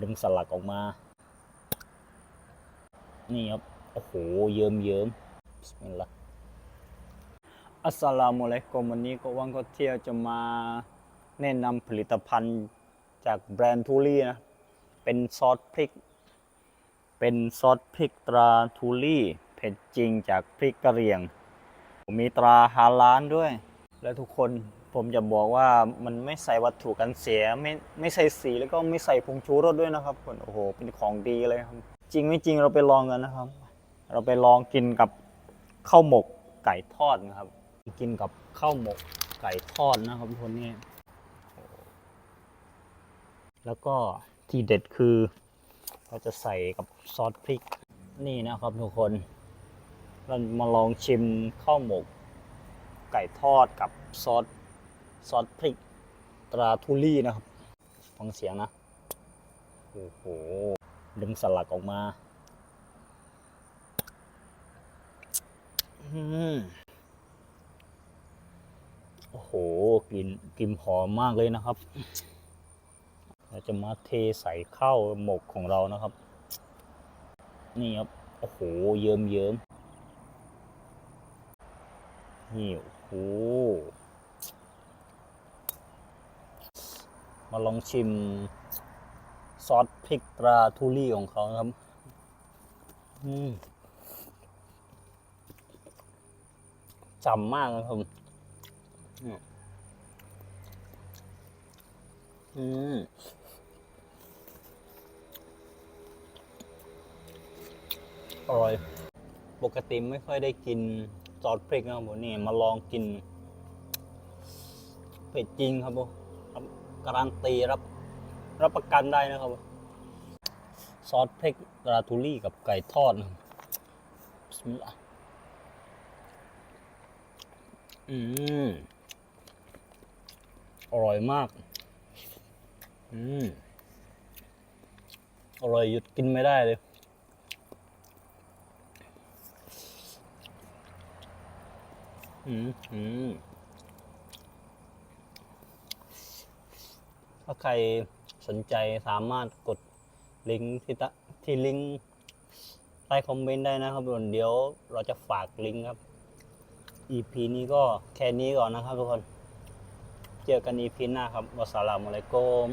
ดึงสลักออกมา นี่ครับ โอ้โห เยิ้มเยิ้มบิสมิลลาห์อัสสลามุอะลัยกุมวันนี้ก็ว่างก็เที่ยวจะมาแนะนำผลิตภัณฑ์จากแบรนด์ทูรี่นะ เป็นซอสพริก เป็นซอสพริกตราทูรี่เผ็ดจริงจากพริกกะเหรี่ยง มีตราฮาลานด้วย และทุกคน ผมจะบอกว่ามันไม่ใส่วัตถุกันเสียไม่ไม่ใส่สีแล้วก็ไม่ใส่ผงชูรสด้วยนะครับคนโอ้โหเป็นของดีเลยครับ จริงไม่จริงเราไปลองกันนะครับ เราไปลองกินกับข้าวหมกไก่ทอดนะครับ กินกับข้าวหมกไก่ทอดนะครับทุกคนนี่แล้วก็ที่เด็ดคือ เราจะใส่กับซอสพริกนี่นะครับทุกคน เรามาลองชิมข้าวหมก ไก่ทอดกับซอส ซอสพริกตราทูรี่นะครับ ฟังเสียงนะ โอ้โห ดึงสลักออกมาอืมโอ้โห กลิ่นกลิ่นหอมมากเลยนะครับ เราจะมาเทใส่ข้าวหมกของเรานะครับ นี่ครับ โอ้โห เยิ้มเยิ้มนี่โอ้โห มาลองชิม ซอสพริกตราทูรี่ของเขานะครับ อืมจำมากนะครับอืมอร่อย ปกติไม่ค่อยได้กินซอสพริกนะครับผมนี่มาลองกินเผ็ดจริงครับผม การันตีรับรับประกันได้นะครับ ซอสพริกราทูรี่กับไก่ทอดนะครับบิสมิลลาห์อืมอร่อยมาก อืมอร่อยหยุดกินไม่ได้เลยอืมอืม ถ้าใครสนใจสามารถกดลิงก์ที่ตะที่ลิงก์ใต้คอมเมนต์ได้นะครับเดี๋ยวเราจะฝากลิงก์ครับ EP นี้ก็แค่นี้ก่อนนะครับทุกคน เจอกัน EP หน้าครับวัสสลามุอะลัยกุม